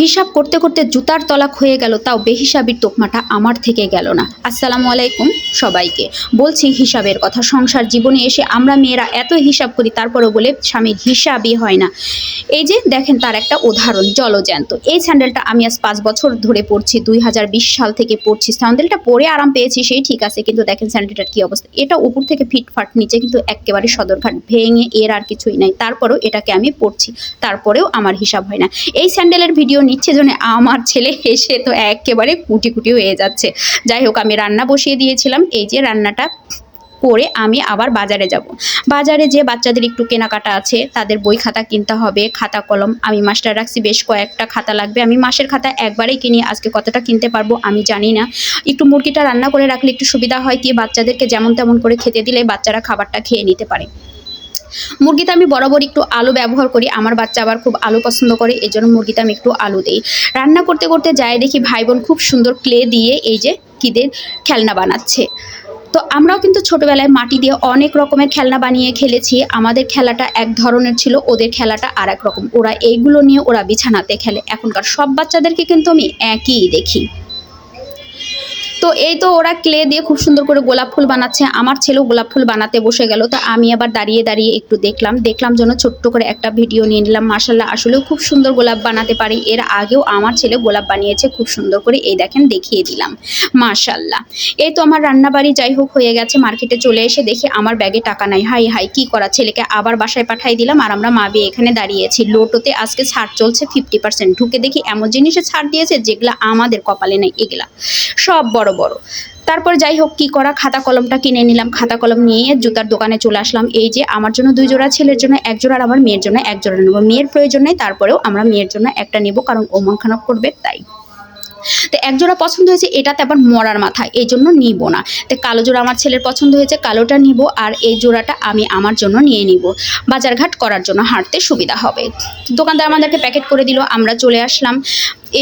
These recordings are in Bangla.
হিসাব করতে করতে জুতার তলাক হয়ে গেল, তাও বেহিসাবির তোকমাটা আমার থেকে গেল না। আসসালামু আলাইকুম সবাইকে। বলছি হিসাবের কথা, সংসার জীবনে এসে আমরা মেয়েরা এত হিসাব করি, তারপরেও বলে স্বামীর হিসাবই হয় না। এই যে দেখেন তার একটা উদাহরণ, জলজ্যান্ত। এই স্যান্ডেলটা আমি আজ পাঁচ বছর ধরে পড়ছি দুই হাজার বিশ সাল থেকে পড়ছি স্যান্ডেলটা পরে আরাম পেয়েছি, সেই ঠিক আছে, কিন্তু দেখেন স্যান্ডেলটার কি অবস্থা। এটা উপর থেকে ফিটফাট, নিচে কিন্তু একেবারে সদরঘাট, ভেঙে এর আর কিছুই নাই। তারপরেও এটাকে আমি পরছি, তারপরেও আমার হিসাব হয় না। এই স্যান্ডেলের ভিডিও নিচ্ছে জন্য আমার ছেলে এসে তো একেবারে কুটি কুটি হয়ে যাচ্ছে। যাই হোক, আমি রান্না বসিয়ে দিয়েছিলাম। এই যে রান্নাটা করে আমি আবার বাজারে যাব। বাজারে যে বাচ্চাদের একটু কেনাকাটা আছে, তাদের বই খাতা কিনতে হবে, খাতা কলম। আমি মাস্টার রাখছি, বেশ কয়েকটা খাতা লাগবে। আমি মাসের খাতা একবারেই কিনি, আজকে কতটা কিনতে পারব আমি জানি না। একটু মুরগিটা রান্না করে রাখলে একটু সুবিধা হয় কি? বাচ্চাদেরকে যেমন তেমন করে খেতে দিলে বাচ্চারা খাবারটা খেয়ে নিতে পারে। মুরগিতে আমি বরাবর একটু আলু ব্যবহার করি। আমার বাচ্চা আবার খুব আলু পছন্দ করে এই জন্য মুরগিতে আমি একটু আলু দিই। রান্না করতে করতে যাই দেখি ভাই বোন খুব সুন্দর ক্লে দিয়ে এই যে কিদের খেলনা বানাচ্ছে। তো আমরাও কিন্তু ছোটবেলায় মাটি দিয়ে অনেক রকমের খেলনা বানিয়ে খেলেছি। আমাদের খেলাটা এক ধরনের ছিল, ওদের খেলাটা আর এক রকম। ওরা এইগুলো নিয়ে ওরা বিছানাতে খেলে। এখনকার সব বাচ্চাদেরকে কিন্তু আমি একই দেখি। তো এই তো ওরা ক্লে দিয়ে খুব সুন্দর করে গোলাপ ফুল বানাচ্ছে। আমার ছেলেও গোলাপ ফুল বানাতে বসে গেল। তো আমি আবার দাঁড়িয়ে দাঁড়িয়ে একটু দেখলাম। দেখলাম যেন ছোট্ট করে একটা ভিডিও নিয়ে নিলাম। মাসাল্লাহ আসলেও খুব সুন্দর গোলাপ বানাতে পারি। এর আগেও আমার ছেলে গোলাপ বানিয়েছে। খুব সুন্দর করে এই দেখেন দেখিয়ে দিলাম। মাশাল্লাহ এই তো আমার রান্নাবাড়ি যাই হোক হয়ে গেছে। মার্কেটে চলে এসে দেখি আমার ব্যাগে টাকা নাই। হাই হাই, কি করা? ছেলেকে আবার বাসায় পাঠাই দিলাম আর আমরা মা বিয়ে এখানে দাঁড়িয়েছি। লোটোতে আজকে ছাড় চলছে ফিফটি পার্সেন্ট ঢুকে দেখি এমন জিনিসে ছাড় দিয়েছে যেগুলো আমাদের কপালে নেই। এগুলা সব বড় বড়। তারপর যাই হোক, কি করা, খাতা কলমটা কিনে নিলাম, খাতা কলম নিয়ে জুতার দোকানে চলে আসলাম। এই যে আমার জন্য দুই জোড়া, ছেলের জন্য এক জোড়া আর আমার মেয়ের জন্য এক জোড়া নেব। মেয়ের প্রয়োজন নেই, তারপরেও আমরা মেয়ের জন্য একটা নেব, কারণ ও মন খারাপ করবে, তাই। তো এক জোড়া পছন্দ হয়েছে, এটাতে আবার মরার মাথা, এই জন্য নিব না। তো কালো জোড়া আমার ছেলের পছন্দ হয়েছে, কালোটা নিব, আর এই জোড়াটা আমি আমার জন্য নিয়ে নিব। বাজারঘাট করার জন্য হাঁটতে সুবিধা হবে। দোকানদার আমাদেরকে প্যাকেট করে দিল, আমরা চলে আসলাম।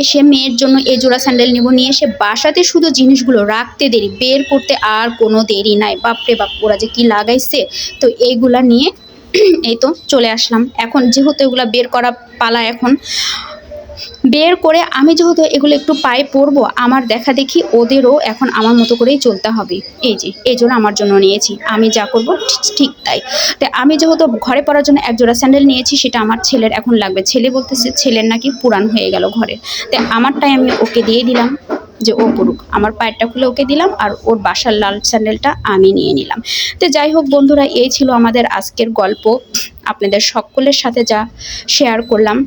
এসে মেয়ের জন্য এই জোড়া স্যান্ডেল নিব, নিয়ে এসে বাসাতে শুধু জিনিসগুলো রাখতে দেরি, বের করতে আর কোনো দেরি নাই। বাপরে বাপ, ওরা যে কি লাগাইছে? তো এইগুলা নিয়ে এই তো চলে আসলাম। এখন যেহেতু এগুলা বের করা পালা এখন বের করে আমি যেহেতু এগুলো একটু পায়ে পরবো, আমার দেখা দেখি ওদেরও এখন আমার মতো করেই চলতে হবে। এই যে, এই জন্য আমার জন্য নিয়েছি। আমি যা করব ঠিক- তাই। তো আমি যেহেতু ঘরে পরার জন্য এক জোড়া স্যান্ডেল নিয়েছি, সেটা আমার ছেলের এখন লাগবে। ছেলে বলতেছে, ছেলের নাকি পুরান হয়ে গেল ঘরে। তো আমারটাই আমি ওকে দিয়ে দিলাম যে ও পড়ুক আমার পায়েরটা খুলে ওকে দিলাম আর ওর বাসার লাল স্যান্ডেলটা আমি নিয়ে নিলাম। তো যাই হোক বন্ধুরা, এই ছিল আমাদের আজকের গল্প। আপনাদের সকলের সাথে যা শেয়ার করলাম।